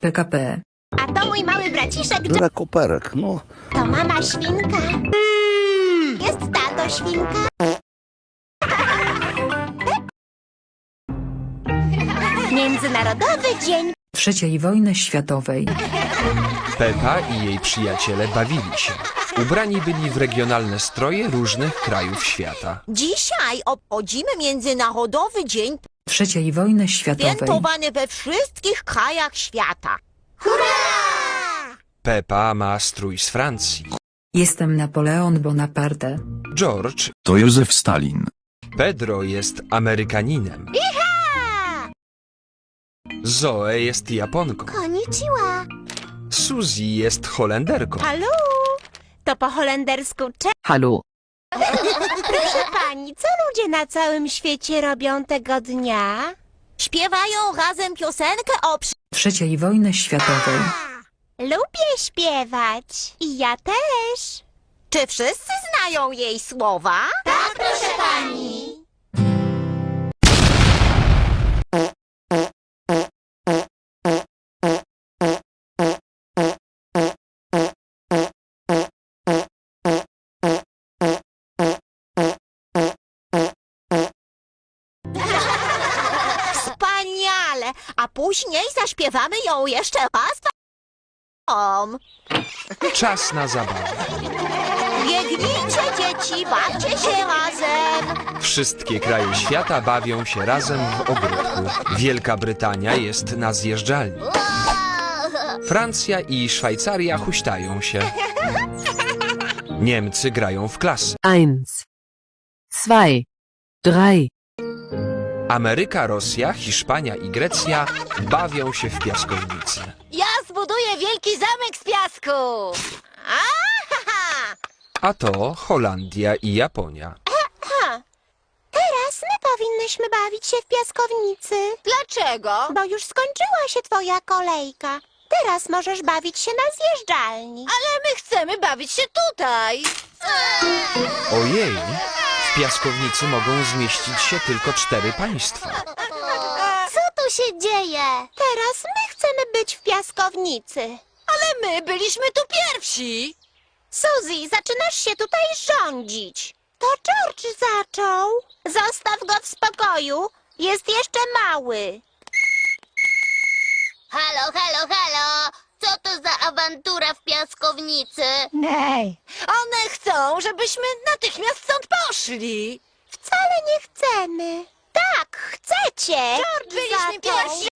PKP. A to mój mały braciszek Biorę koperek, no. to mama świnka. Jest tato świnka. Międzynarodowy Dzień III wojny światowej. Pepa i jej przyjaciele bawili się. Ubrani byli w regionalne stroje różnych krajów świata. Dzisiaj obchodzimy Międzynarodowy Dzień III wojny światowej. świętowany we wszystkich krajach świata. Pepa ma strój z Francji. Jestem Napoleon Bonaparte. George, To Józef Stalin. Pedro jest Amerykaninem. Zoe jest Japonką. Konnichiwa. Suzy jest Holenderką. Halo? To po holendersku cze... Hallo, Proszę pani, co ludzie na całym świecie robią tego dnia? Śpiewają razem piosenkę o przy... III wojny światowej. Lubię śpiewać. I ja też. Czy wszyscy znają jej słowa? Tak, proszę pani. A później zaśpiewamy ją jeszcze raz. Om. Czas na zabawę. Biegnijcie dzieci, bawcie się razem. Wszystkie kraje świata bawią się razem w ogródku. Wielka Brytania jest na zjeżdżalni. Francja i Szwajcaria huśtają się. Niemcy grają w klasy. eins, zwei, drei, Ameryka, Rosja, Hiszpania i Grecja bawią się w piaskownicy. Ja zbuduję wielki zamek z piasku. Ahaha! A to Holandia i Japonia. Teraz my powinnyśmy bawić się w piaskownicy. Dlaczego? Bo już skończyła się twoja kolejka. Teraz możesz bawić się na zjeżdżalni. Ale my chcemy bawić się tutaj. Ojej, w piaskownicy mogą zmieścić się tylko cztery państwa. Co tu się dzieje? Teraz my chcemy być w piaskownicy. Ale my byliśmy tu pierwsi. Suzy, zaczynasz się tutaj rządzić. To George zaczął. Zostaw go w spokoju. Jest jeszcze mały. Halo, halo, halo! Co to za awantura w piaskownicy? Nej. One chcą, żebyśmy natychmiast stąd poszli. Wcale nie chcemy. Tak, chcecie. George Byliśmy zaczął. pierwsi.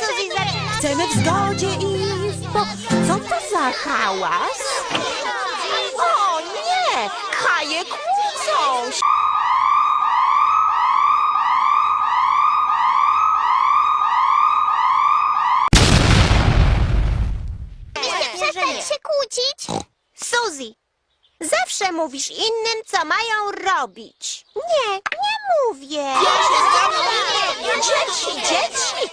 Suzy. Chcemy w zgodzie i w po... Co to za hałas? O nie! Kaje kłócą się. Kłócić. Suzy, zawsze mówisz innym, co mają robić. Nie, nie mówię. Dzieci, dzieci!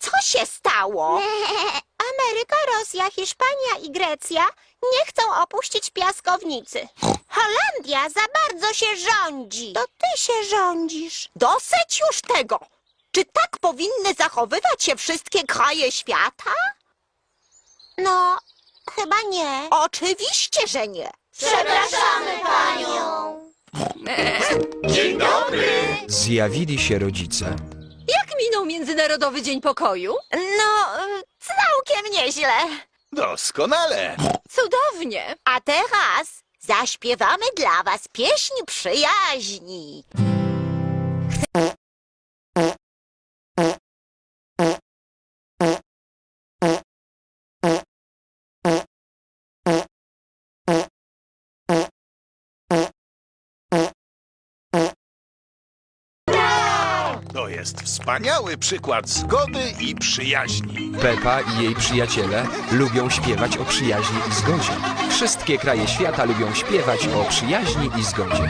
Co się stało? Ameryka, Rosja, Hiszpania i Grecja nie chcą opuścić piaskownicy. Holandia za bardzo się rządzi. To ty się rządzisz. Dosyć już tego! Czy tak powinny zachowywać się wszystkie kraje świata? No, chyba nie. Oczywiście, że nie. Przepraszamy panią. Zjawili się rodzice. Jak minął Międzynarodowy Dzień Pokoju? No, y, całkiem nieźle. Doskonale. Cudownie! A teraz zaśpiewamy dla was pieśń przyjaźni. Jest wspaniały przykład zgody i przyjaźni. Pepa i jej przyjaciele lubią śpiewać o przyjaźni i zgodzie. Wszystkie kraje świata lubią śpiewać o przyjaźni i zgodzie.